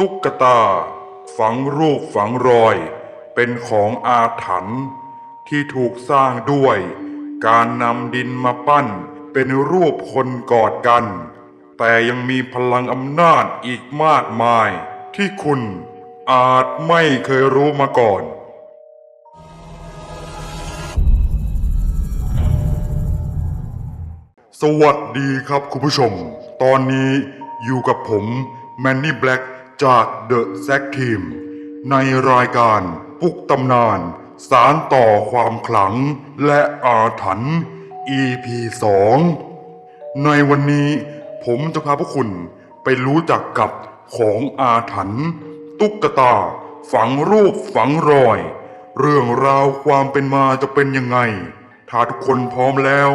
ตุ๊กตา ฝังรูปฝังรอย เป็นของอาถรรพ์ที่ถูกสร้างด้วย การนำดินมาปั้นเป็นรูปคนกอดกัน แต่ยังมีพลังอำนาจอีกมากมาย ที่คุณอาจไม่เคยรู้มาก่อน สวัสดีครับคุณผู้ชม ตอนนี้อยู่กับผมแมนนี่แบล็ก จาก The z a c Team ในรายการปุกตำนาน สารต่อความขลังและอาถรรพ์ EP 2 ในวันนี้ผมจะพาพวกคุณไปรู้จักกับของอาถรรพ์ตุ๊กตา ฝังรูปฝังรอย เรื่องราวความเป็นมาจะเป็นยังไง ถ้าทุกคนพร้อมแล้ว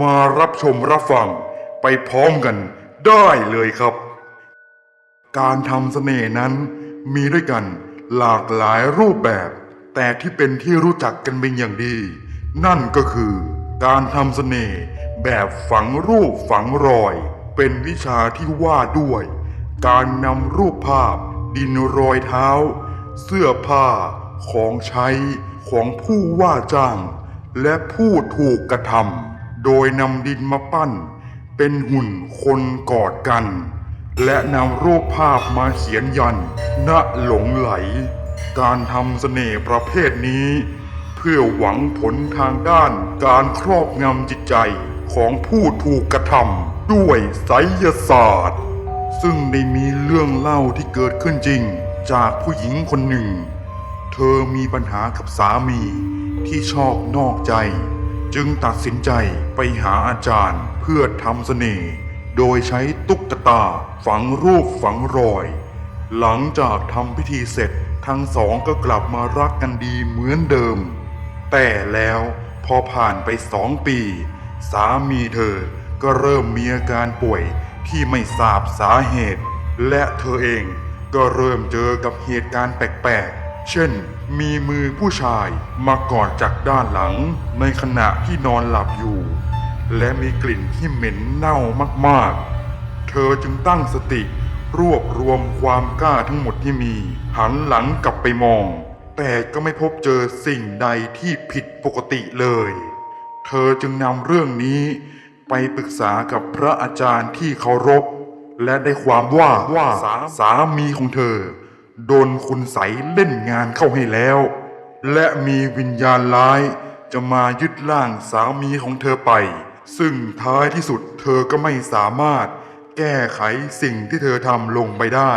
มารับชมรับฟังไปพร้อมกันได้เลยครับ การทำเสน่ห์นั้นมีด้วยกันหลากหลายรูปแบบ แต่ที่เป็นที่รู้จักกันเป็นอย่างดี นั่นก็คือ การทำเสน่ห์แบบฝังรูปฝังรอย เป็นวิชาที่ว่าด้วย การนำรูปภาพ ดินรอยเท้า เสื้อผ้า ของใช้ของผู้ว่าจ้าง และผู้ถูกกระทำโดยนำดินมาปั้น เป็นหุ่นคนกอดกัน และนำรูปภาพมาเขียนยันณหลงไหล การทำเสน่ห์ประเภทนี้ เพื่อหวังผลทางด้านการครอบงำจิตใจของผู้ถูกกระทำด้วยไสยศาสตร์ ซึ่งได้มีเรื่องเล่าที่เกิดขึ้นจริงจากผู้หญิงคนหนึ่ง เธอมีปัญหากับสามีที่ชอบนอกใจ จึงตัดสินใจไปหาอาจารย์เพื่อทำเสน่ห์ โดยใช้ตุ๊กตาฝังรูปฝังรอย หลังจากทำพิธีเสร็จทั้งสองก็กลับมารักกันดีเหมือนเดิม แต่แล้วพอผ่านไปสองปี สามีเธอก็เริ่มมีอาการป่วยที่ไม่ทราบสาเหตุ และเธอเองก็เริ่มเจอกับเหตุการณ์แปลกๆ เช่น มีมือผู้ชายมากอดจากด้านหลังในขณะที่นอนหลับอยู่ และมีกลิ่นที่เหม็นเน่ามากๆ เธอจึงตั้งสติรวบรวมความกล้าทั้งหมดที่มี หันหลังกลับไปมอง แต่ก็ไม่พบเจอสิ่งใดที่ผิดปกติเลย เธอจึงนำเรื่องนี้ไปปรึกษากับพระอาจารย์ที่เคารพ และได้ความว่าว่าสาสามีของเธอ โดนคุณใสเล่นงานเข้าให้แล้ว และมีวิญญาณร้ายจะมายึดร่างสามีของเธอไป ซึ่งท้ายที่สุดเธอก็ไม่สามารถแก้ไขสิ่งที่เธอทำลงไปได้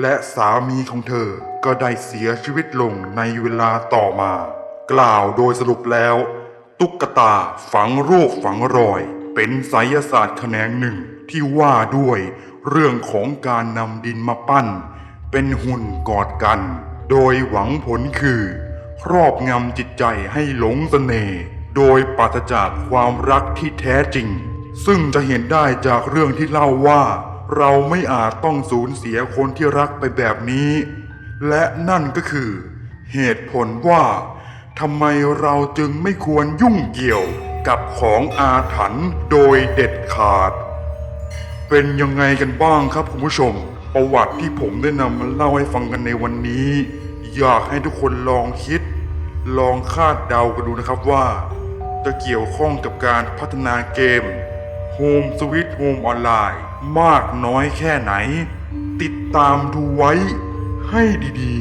และสามีของเธอก็ได้เสียชีวิตลงในเวลาต่อมา กล่าวโดยสรุปแล้ว ตุ๊กตาฝังรูปฝังรอย เป็นไสยศาสตร์แขนงหนึ่งที่ว่าด้วยเรื่องของการนำดินมาปั้น เป็นหุ่นกอดกัน โดยหวังผลคือ ครอบงำจิตใจให้หลงเสน่ห์ โดยปราศจากความรักที่แท้จริง ซึ่งจะเห็นได้จากเรื่องที่เล่าว่า เราไม่อาจต้องสูญเสียคนที่รักไปแบบนี้ และนั่นก็คือ เหตุผลว่าทำไมเราจึงไม่ควรยุ่งเกี่ยวกับของอาถรรพ์โดยเด็ดขาด เป็นยังไงกันบ้างครับคุณผู้ชม ประวัติที่ผมได้นำมาเล่าให้ฟังกันในวันนี้ อยากให้ทุกคนลองคิด ลองคาดเดากันดูนะครับว่า จะเกี่ยวข้องกับการพัฒนาเกม Home Sweet Home Online มากน้อยแค่ไหน ติดตามดูไว้ให้ดี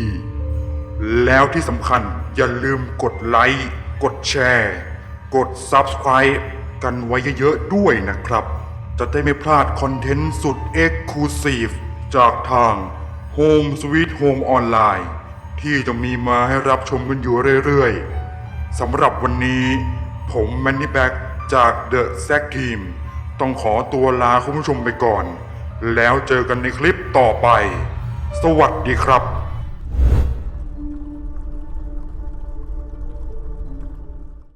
ๆ แล้วที่สำคัญอย่าลืมกดไลค์ กดแชร์ กด Subscribe กันไว้เยอะๆด้วยนะครับ จะได้ไม่พลาดคอนเทนต์สุด Exclusive จากทาง Home Sweet Home Online ที่จะมีมาให้รับชมกันอยู่เรื่อยๆ สำหรับวันนี้ ผมแมนนี่แบ็กจากเดอะแซกทีมต้องขอตัวลาคุณผู้ชมไปก่อน แล้วเจอกันในคลิปต่อไป สวัสดีครับ